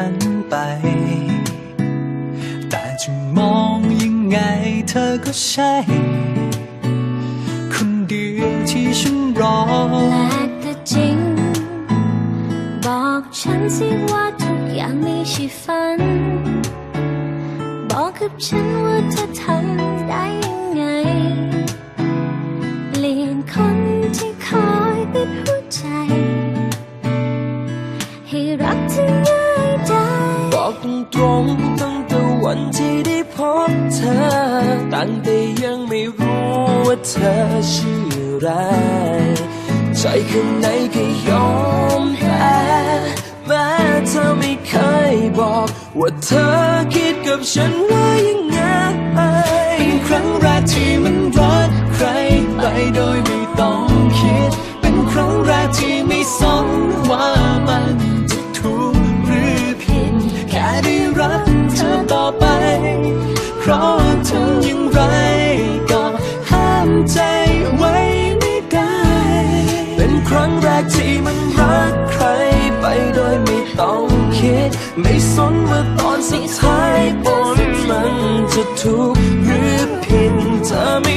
ันไป แต่จะมองยังไงเธอก็ใช่ คนเดียวที่ฉันรอและแต่จริง บอกฉันสิว่าทุกอย่างไม่ใช่ฝัน บอกกับฉันว่าเธอทำได้ยังไงเปลี่ยนคนที่คอยปิดหัวใจ ให้รักเธอ ตรงตั้งแต่วันที่ได้พบเธอ ตั้งแต่ยังไม่รู้ว่าเธอชื่ออะไร ใจข้างในก็ยอมแพ้แม้เธอไม่เคยบอก ว่าเธอคิดกับฉันว่ายังไงเป็นครั้งแรกที่มันรักใครไปโดยไม่ต้องคิด เป็นครั้งแรกที่ไม่สน อย่างไรก็ห้ามใจไว้ไม่ได้ เป็นครั้งแรกที่มันรักใครไปโดยไม่ต้องคิด ไม่สนว่าตอนสิ้ายผลมันจะถูกหรือผิดเธไม่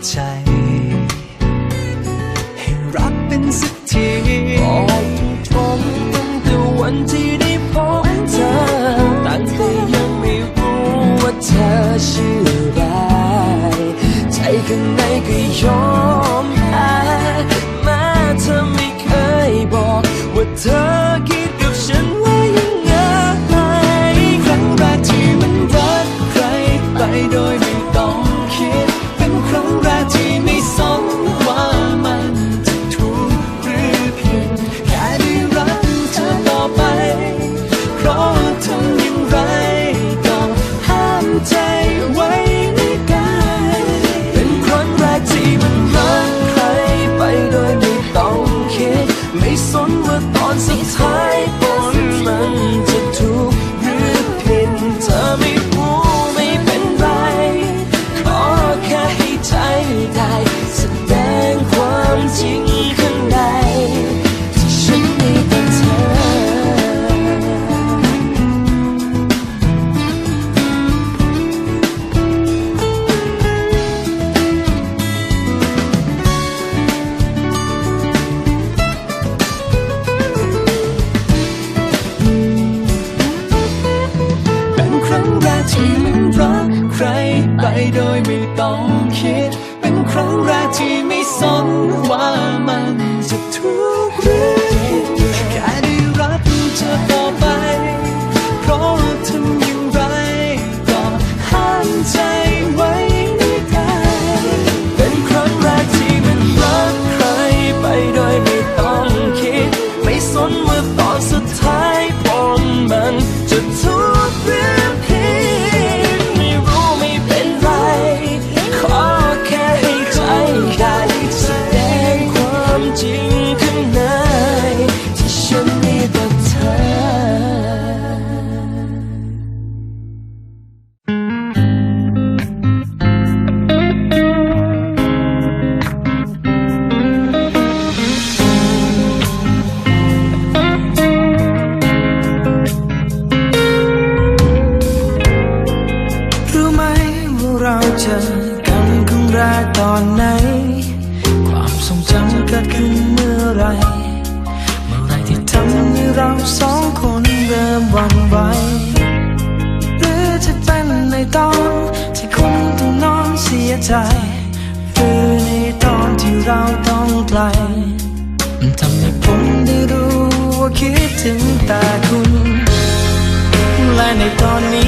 在 ใจคือในตอนที่เราต้องไกล มันทำให้ผมได้รู้ว่าคิดถึงแต่คุณ และในตอนนี้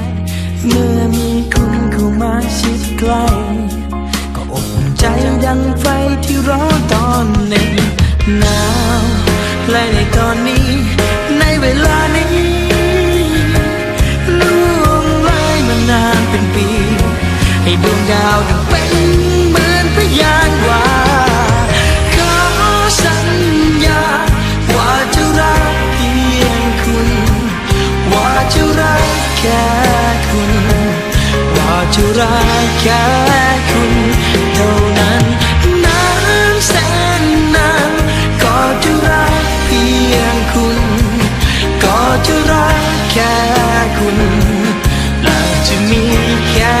เมื่อมีคุณเข้ามาชิดใกล้ก็อบใจดังไฟที่ร้อนตอนหนึ่งหนาวและในตอนนี้ ในเวลานี้ล่วงเลยมานานเป็นปี ให้ดวงดาวดังเป็นเหมือนพยานว่าขอสัญญา ว่าจะรักเพียงคุณ ว่าจะรักแค่ คุณ ว่าจะรักแค่คุณเท่านั้นนานแสนนานก็จะรักเพียงคุณ ก็จะรักแค่คุณและจะมีแค่